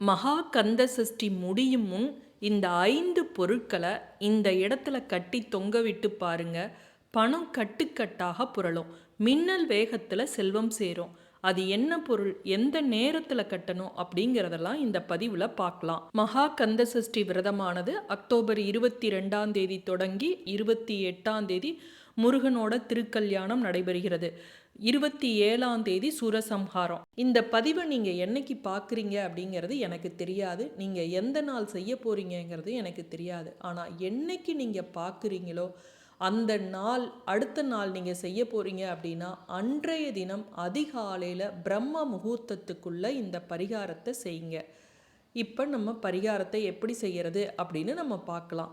மகா கந்த சஷ்டி முடியும் முன் இந்த ஐந்து பொருட்களை இந்த இடத்துல கட்டி தொங்க விட்டு பாருங்க. பணம் கட்டுக்கட்டாக புரளும். மின்னல் வேகத்தில் செல்வம் சேரும். அது என்ன பொருள்? எந்த நேரத்தில் கட்டணும்? அப்படிங்கிறதெல்லாம் இந்த பதிவில் பார்க்கலாம். மகா கந்த சஷ்டி விரதமானது அக்டோபர் இருபத்தி ரெண்டாம் தேதி தொடங்கி இருபத்தி எட்டாம் தேதி முருகனோட திருக்கல்யாணம் நடைபெறுகிறது. இருபத்தி ஏழாம் தேதி சுரசம்ஹாரம். இந்த பதிவை நீங்கள் என்னைக்கு பார்க்குறீங்க அப்படிங்கிறது எனக்கு தெரியாது. நீங்கள் எந்த நாள் செய்ய போகிறீங்கங்கிறது எனக்கு தெரியாது. ஆனால் என்னைக்கு நீங்கள் பார்க்குறீங்களோ அந்த நாள் அடுத்த நாள் நீங்கள் செய்ய போகிறீங்க அப்படின்னா அன்றைய தினம் அதிகாலையில் பிரம்ம முகூர்த்தத்துக்குள்ளே இந்த பரிகாரத்தை செய்யுங்க. இப்போ நம்ம பரிகாரத்தை எப்படி செய்கிறது அப்படின்னு நம்ம பார்க்கலாம்.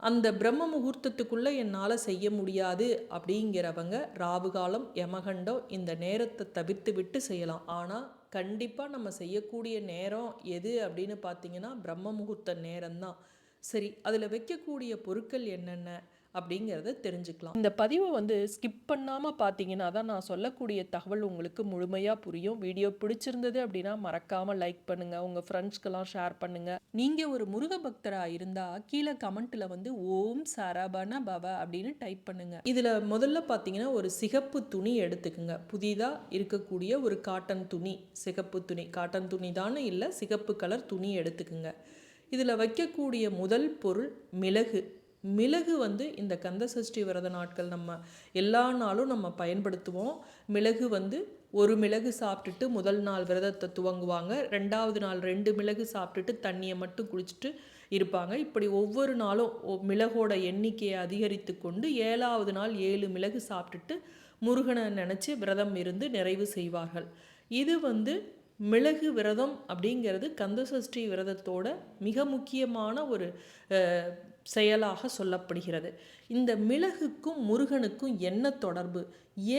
அந்த பிரம்ம முகூர்த்தத்துக்குள்ளே என்னால் செய்ய முடியாது அப்படிங்கிறவங்க ராவுகாலம் யமகண்டம் இந்த நேரத்தை தவிர்த்து விட்டு செய்யலாம். ஆனால் கண்டிப்பாக நம்ம செய்யக்கூடிய நேரம் எது அப்படின்னு பார்த்தீங்கன்னா பிரம்ம முகூர்த்த நேரம்தான். சரி அதில் வைக்கக்கூடிய பொருட்கள் என்னென்ன? அப்படிங்கிறத தெரிஞ்சுக்கலாம். இந்த பதிவை வந்து ஸ்கிப் பண்ணாமல் பார்த்தீங்கன்னா தான் நான் சொல்லக்கூடிய தகவல் உங்களுக்கு முழுமையாக புரியும். வீடியோ பிடிச்சிருந்தது அப்படின்னா மறக்காமல் லைக் பண்ணுங்கள் உங்கள் ஃப்ரெண்ட்ஸ்க்கெல்லாம் ஷேர் பண்ணுங்கள் நீங்கள் ஒரு முருக பக்தராக இருந்தால் கீழே கமெண்ட்டில் வந்து ஓம் சரபண பவ அப்படின்னு டைப் பண்ணுங்கள் இதில் முதல்ல பார்த்தீங்கன்னா ஒரு சிகப்பு துணி எடுத்துக்குங்க. புதிதாக இருக்கக்கூடிய ஒரு காட்டன் துணி சிகப்பு துணி. காட்டன் துணி தானே இல்லை சிகப்பு கலர் துணி எடுத்துக்குங்க. இதில் வைக்கக்கூடிய முதல் பொருள் மிளகு. மிளகு வந்து இந்த கந்த சஷ்டி விரத நாட்கள் நம்ம எல்லா நாளும் நம்ம பயன்படுத்துவோம். மிளகு வந்து ஒரு மிளகு சாப்பிட்டுட்டு முதல் நாள் விரதத்தை துவங்குவாங்க. ரெண்டாவது நாள் ரெண்டு மிளகு சாப்பிட்டுட்டு தண்ணியை மட்டும் குடிச்சிட்டு இருப்பாங்க. இப்படி ஒவ்வொரு நாளும் ஒ- மிளகோட எண்ணிக்கையை அதிகரித்து கொண்டு ஏழாவது நாள் ஏழு மிளகு சாப்பிட்டுட்டு முருகனை நினச்சி விரதம் இருந்து நிறைவு செய்வார்கள். இது வந்து மிளகு விரதம் அப்படிங்கிறது கந்தசஷ்டி விரதத்தோட மிக முக்கியமான ஒரு செயலாக சொல்லப்படுகிறது. இந்த மிளகுக்கும் முருகனுக்கும் என்ன தொடர்பு?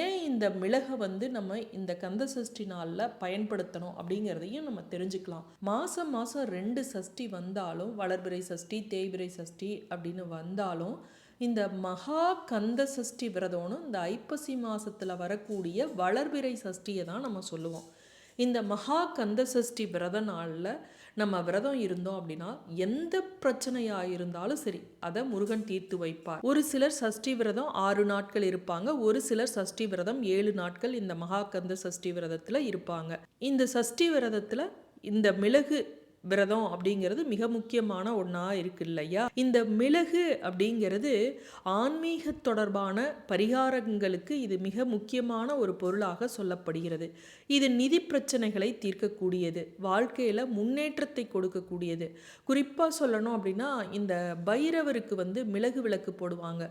ஏன் இந்த மிளகை வந்து நம்ம இந்த கந்த சஷ்டி நாளில் பயன்படுத்தணும் அப்படிங்கிறதையும் நம்ம தெரிஞ்சுக்கலாம். மாதம் மாதம் ரெண்டு சஷ்டி வந்தாலும் வளர்பிறை சஷ்டி தேய்பிறை சஷ்டி அப்படின்னு வந்தாலும் இந்த மகா கந்த சஷ்டி விரதம்னு இந்த ஐப்பசி மாதத்தில் வரக்கூடிய வளர்பிறை சஷ்டியை தான் நம்ம சொல்லுவோம். இந்த மகா கந்த சஷ்டி விரத நாளில் நம்ம விரதம் இருந்தோம் அப்படின்னா எந்த பிரச்சனையாக இருந்தாலும் சரி அதை முருகன் தீர்த்து வைப்பார். ஒரு சிலர் சஷ்டி விரதம் ஆறு நாட்கள் இருப்பாங்க ஒரு சிலர் சஷ்டி விரதம் ஏழு நாட்கள் இந்த மகாகந்த சஷ்டி விரதத்தில் இருப்பாங்க. இந்த சஷ்டி விரதத்தில் இந்த மிளகு விரதம் அப்படிங்கிறது மிக முக்கியமான ஒன்றா இருக்கு இல்லையா இந்த மிளகு அப்படிங்கிறது ஆன்மீக தொடர்பான பரிகாரங்களுக்கு இது மிக முக்கியமான ஒரு பொருளாக சொல்லப்படுகிறது. இது நிதி பிரச்சனைகளை தீர்க்கக்கூடியது வாழ்க்கையில் முன்னேற்றத்தை கொடுக்கக்கூடியது. குறிப்பாக சொல்லணும் அப்படின்னா இந்த பைரவருக்கு வந்து மிளகு விளக்கு போடுவாங்க.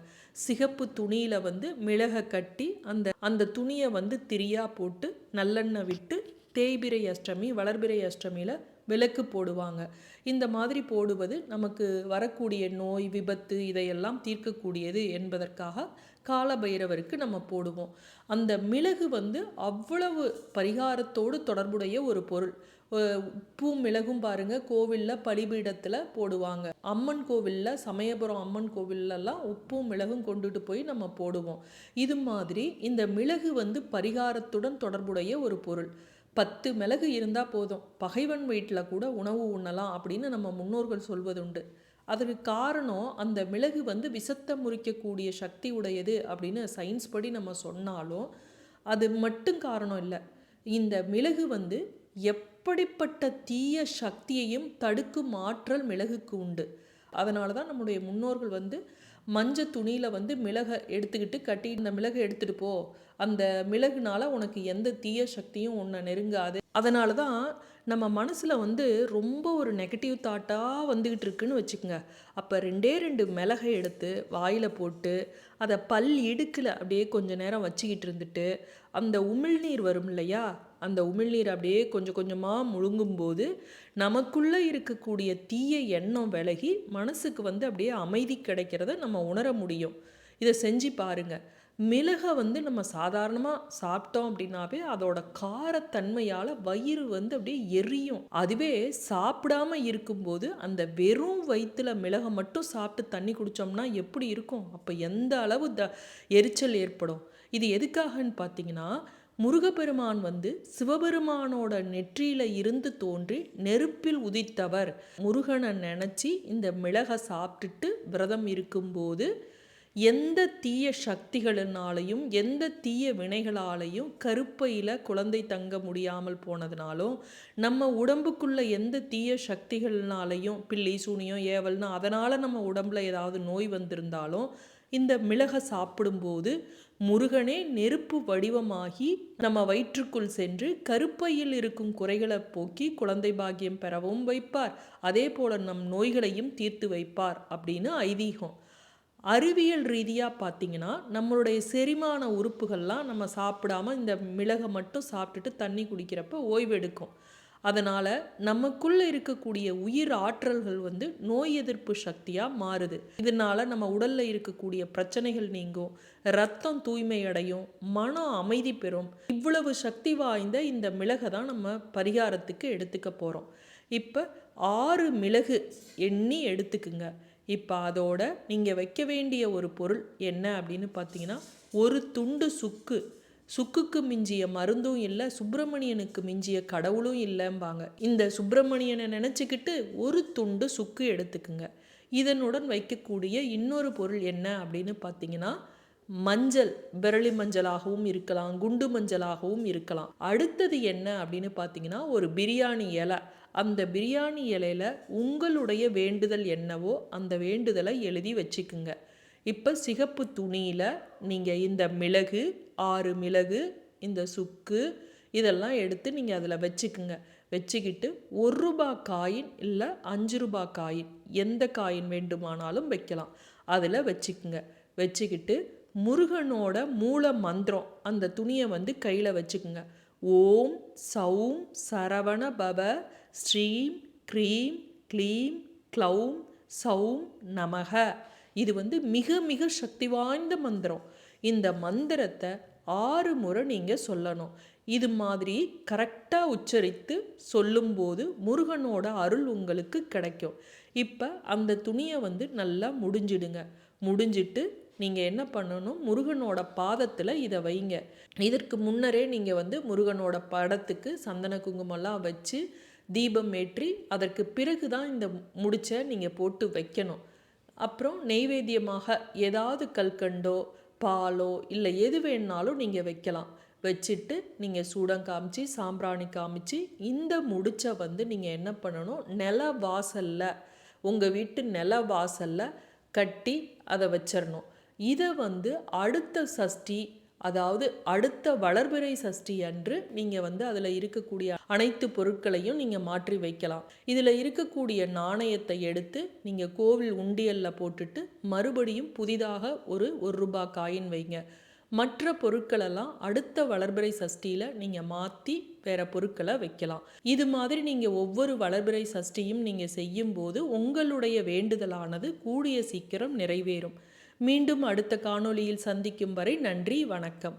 சிகப்பு துணியில் வந்து மிளகை கட்டி அந்த அந்த துணியை வந்து திரியாக போட்டு நல்லெண்ணெய் விட்டு தேய்பிறை அஷ்டமி வளர்பிறை அஷ்டமியில் விளக்கு போடுவாங்க. இந்த மாதிரி போடுவது நமக்கு வரக்கூடிய நோய் விபத்து இதையெல்லாம் தீர்க்கக்கூடியது என்பதற்காக காலபைரவருக்கு நம்ம போடுவோம். அந்த மிளகு வந்து அவ்வளவு பரிகாரத்தோடு தொடர்புடைய ஒரு பொருள். பூ மிளகும் பாருங்க கோவிலில் பலிபீடத்தில் போடுவாங்க. அம்மன் கோவிலில் சமயபுரம் அம்மன் கோவில்லலாம் உப்பும் மிளகும் கொண்டுட்டு போய் நம்ம போடுவோம். இது மாதிரி இந்த மிளகு வந்து பரிகாரத்துடன் தொடர்புடைய ஒரு பொருள். பத்து மிளகு இருந்தால் போதும். பகைவன் வீட்டில் கூட உணவு உண்ணலாம் அப்படின்னு நம்ம முன்னோர்கள் சொல்வதுண்டு. அதற்கு காரணம் அந்த மிளகு வந்து விசத்தை முறிக்கக்கூடிய சக்தி உடையது அப்படின்னு சயின்ஸ் படி நம்ம சொன்னாலும் அது மட்டும் காரணம் இல்லை. இந்த மிளகு வந்து எப்படிப்பட்ட தீய சக்தியையும் தடுக்கும் ஆற்றல் மிளகுக்கு உண்டு. அதனால தான் நம்முடைய முன்னோர்கள் வந்து மஞ்சள் துணியில் வந்து மிளகை எடுத்துக்கிட்டு கட்டி இந்த மிளகை எடுத்துகிட்டு போ. அந்த மிளகுனால உனக்கு எந்த தீய சக்தியும் உன்னை நெருங்காது. அதனால தான் நம்ம மனசில் வந்து ரொம்ப ஒரு நெகட்டிவ் தாட்டாக வந்துக்கிட்டு இருக்குன்னு வச்சுக்கோங்க. அப்போ ரெண்டே ரெண்டு மிளகை எடுத்து வாயில் போட்டு அதை பல் இடுக்கில் அப்படியே கொஞ்ச நேரம் வச்சுக்கிட்டு இருந்துட்டு அந்த உமிழ்நீர் வரும் இல்லையா? அந்த உமிழ்நீர் அப்படியே கொஞ்சம் கொஞ்சமாக முழுங்கும்போது நமக்குள்ளே இருக்கக்கூடிய தீய எண்ணம் விலகி மனசுக்கு வந்து அப்படியே அமைதி கிடைக்கிறத நம்ம உணர முடியும். இதை செஞ்சு பாருங்க. மிளகை வந்து நம்ம சாதாரணமாக சாப்பிட்டோம் அப்படின்னாவே அதோட காரத்தன்மையால் வயிறு வந்து அப்படியே எரியும். அதுவே சாப்பிடாம இருக்கும்போது அந்த வெறும் வயிற்றுல மிளகை மட்டும் சாப்பிட்டு தண்ணி குடித்தோம்னா எப்படி இருக்கும்? அப்போ எந்த அளவு த எரிச்சல் ஏற்படும்? இது எதுக்காகன்னு பார்த்தீங்கன்னா முருகப்பெருமான் வந்து சிவபெருமானோட நெற்றியில இருந்து தோன்றி நெருப்பில் உதித்தவர். முருகனை நினச்சி இந்த மிளகை சாப்பிட்டுட்டு விரதம் இருக்கும்போது எந்த தீய சக்திகளினாலையும் எந்த தீய வினைகளாலையும் கருப்பையில் குழந்தை தங்க முடியாமல் போனதுனாலும் நம்ம உடம்புக்குள்ள எந்த தீய சக்திகள்னாலையும் பில்லி சூனியம் ஏவல்னு அதனால் நம்ம உடம்புல ஏதாவது நோய் வந்திருந்தாலும் இந்த மிளகை சாப்பிடும்போது முருகனே நெருப்பு வடிவமாகி நம்ம வயிற்றுக்குள் சென்று கருப்பையில் இருக்கும் குறைகளை போக்கி குழந்தை பாக்கியம் பெறவும் வைப்பார். அதே போல நம் நோய்களையும் தீர்த்து வைப்பார் அப்படின்னு ஐதீகம். அறிவியல் ரீதியாக பார்த்தீங்கன்னா நம்மளுடைய செரிமான உறுப்புகள்லாம் நம்ம சாப்பிடாம இந்த மிளகை மட்டும் சாப்பிட்டுட்டு தண்ணி குடிக்கிறப்ப ஓய்வெடுக்கும். அதனால் நமக்குள்ளே இருக்கக்கூடிய உயிர் ஆற்றல்கள் வந்து நோய் எதிர்ப்பு சக்தியாக மாறுது. இதனால் நம்ம உடலில் இருக்கக்கூடிய பிரச்சனைகள் நீங்கும் ரத்தம் தூய்மை அடையும் மனம் அமைதி பெறும். இவ்வளவு சக்தி வாய்ந்த இந்த மிளகை தான் நம்ம பரிகாரத்துக்கு எடுத்துக்க போகிறோம் இப்போ ஆறு மிளகு எண்ணி எடுத்துக்குங்க. இப்போ அதோட நீங்கள் வைக்க வேண்டிய ஒரு பொருள் என்ன அப்படின்னு பார்த்தீங்கன்னா ஒரு துண்டு சுக்கு. சுக்குக்கு மிஞ்சிய மருந்தும் இல்லை சுப்பிரமணியனுக்கு மிஞ்சிய கடவுளும் இல்லைம்பாங்க. இந்த சுப்பிரமணியனை நினச்சிக்கிட்டு ஒரு துண்டு சுக்கு எடுத்துக்குங்க. இதனுடன் வைக்கக்கூடிய இன்னொரு பொருள் என்ன அப்படின்னு பார்த்தீங்கன்னா மஞ்சள் விரலி மஞ்சளாகவும் இருக்கலாம் குண்டு மஞ்சளாகவும் இருக்கலாம். அடுத்தது என்ன அப்படின்னு பார்த்தீங்கன்னா ஒரு பிரியாணி இலை. அந்த பிரியாணி இலையில உங்களுடைய வேண்டுதல் என்னவோ அந்த வேண்டுதலை எழுதி வச்சுக்குங்க. இப்போ சிகப்பு துணியில் நீங்கள் இந்த மிளகு ஆறு மிளகு இந்த சுக்கு இதெல்லாம் எடுத்து நீங்கள் அதில் வச்சுக்குங்க. வச்சுக்கிட்டு ஒரு ரூபா காயின் இல்லை அஞ்சு ரூபா காயின் எந்த காயின் வேண்டுமானாலும் வைக்கலாம். அதில் வச்சுக்குங்க. வச்சுக்கிட்டு முருகனோட மூல மந்திரம் அந்த துணியை வந்து கையில் வச்சுக்குங்க. ஓம் சௌம் சரவண பவ ஸ்ரீம் க்ரீம் க்ளீம் க்ளௌம் சௌம் நமக. இது வந்து மிக மிக சக்தி வாய்ந்த மந்திரம். இந்த மந்திரத்தை ஆறு முறை நீங்கள் சொல்லணும். இது மாதிரி கரெக்டாக உச்சரித்து சொல்லும்போது முருகனோட அருள் உங்களுக்கு கிடைக்கும். இப்போ அந்த துணியை வந்து நல்லா முடிஞ்சிடுங்க. முடிஞ்சிட்டு நீங்கள் என்ன பண்ணணும்? முருகனோட பாதத்தில் இதை வைங்க. இதற்கு முன்னரே நீங்கள் வந்து முருகனோட படத்துக்கு சந்தன குங்குமம்லாம் வச்சு தீபம் ஏற்றி அதற்கு பிறகு தான் இந்த முடிச்சை நீங்கள் போட்டு வைக்கணும். அப்புறம் நெய்வேத்தியமாக ஏதாவது கல்கண்டோ பாலோ இல்லை எது வேணுனாலும் நீங்கள் வைக்கலாம். வச்சுட்டு நீங்கள் சூடம் காமிச்சு சாம்பிராணி காமிச்சு இந்த முடிச்சை வந்து நீங்கள் என்ன பண்ணணும்? நில வாசலில் உங்கள் வீட்டு நில வாசலில் கட்டி அதை வச்சிடணும் இதை வந்து அடுத்த சஷ்டி அதாவது அடுத்த வளர்பிறை சஷ்டி அன்று நீங்கள் வந்து அதில் இருக்கக்கூடிய அனைத்து பொருட்களையும் நீங்கள் மாற்றி வைக்கலாம். இதில் இருக்கக்கூடிய நாணயத்தை எடுத்து நீங்கள் கோவில் உண்டியலில் போட்டுட்டு மறுபடியும் புதிதாக ஒரு ஒரு ரூபாய் காயின் வைங்க. மற்ற பொருட்களெல்லாம் அடுத்த வளர்பிறை சஷ்டியில் நீங்கள் மாற்றி வேறு பொருட்களை வைக்கலாம். இது மாதிரி நீங்கள் ஒவ்வொரு வளர்பிறை சஷ்டியும் நீங்கள் செய்யும்போது உங்களுடைய வேண்டுதலானது கூடிய சீக்கிரம் நிறைவேறும். மீண்டும் அடுத்த காணொளியில் சந்திக்கும் வரை நன்றி வணக்கம்.